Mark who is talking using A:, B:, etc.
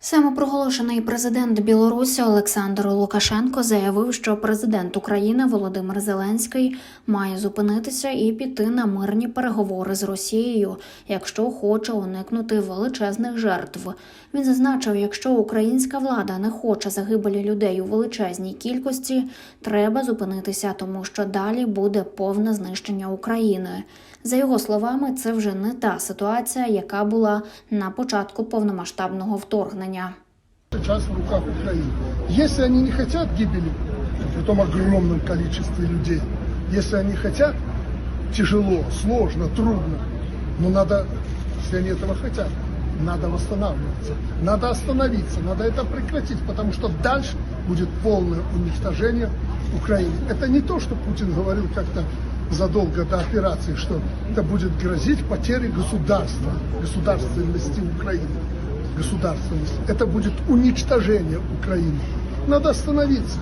A: Самопроголошений президент Білорусі Олександр Лукашенко заявив, що президент України Володимир Зеленський має зупинитися і піти на мирні переговори з Росією, якщо хоче уникнути величезних жертв. Він зазначив, якщо українська влада не хоче загибелі людей у величезній кількості, треба зупинитися, тому що далі буде повне знищення України. За його словами, це вже не та ситуація, яка була на початку повномасштабного вторгнення.
B: Сейчас в руках Украины. Если они не хотят гибели, при том огромном количестве людей, если они хотят, тяжело, сложно, трудно, но надо, если они этого хотят, надо восстанавливаться, надо остановиться, надо это прекратить, потому что дальше будет полное уничтожение Украины. Это не то, что Путин говорил как-то задолго до операции, что это будет грозить потерей государства, государственности Украины государственность. Это будет уничтожение Украины. Надо остановиться.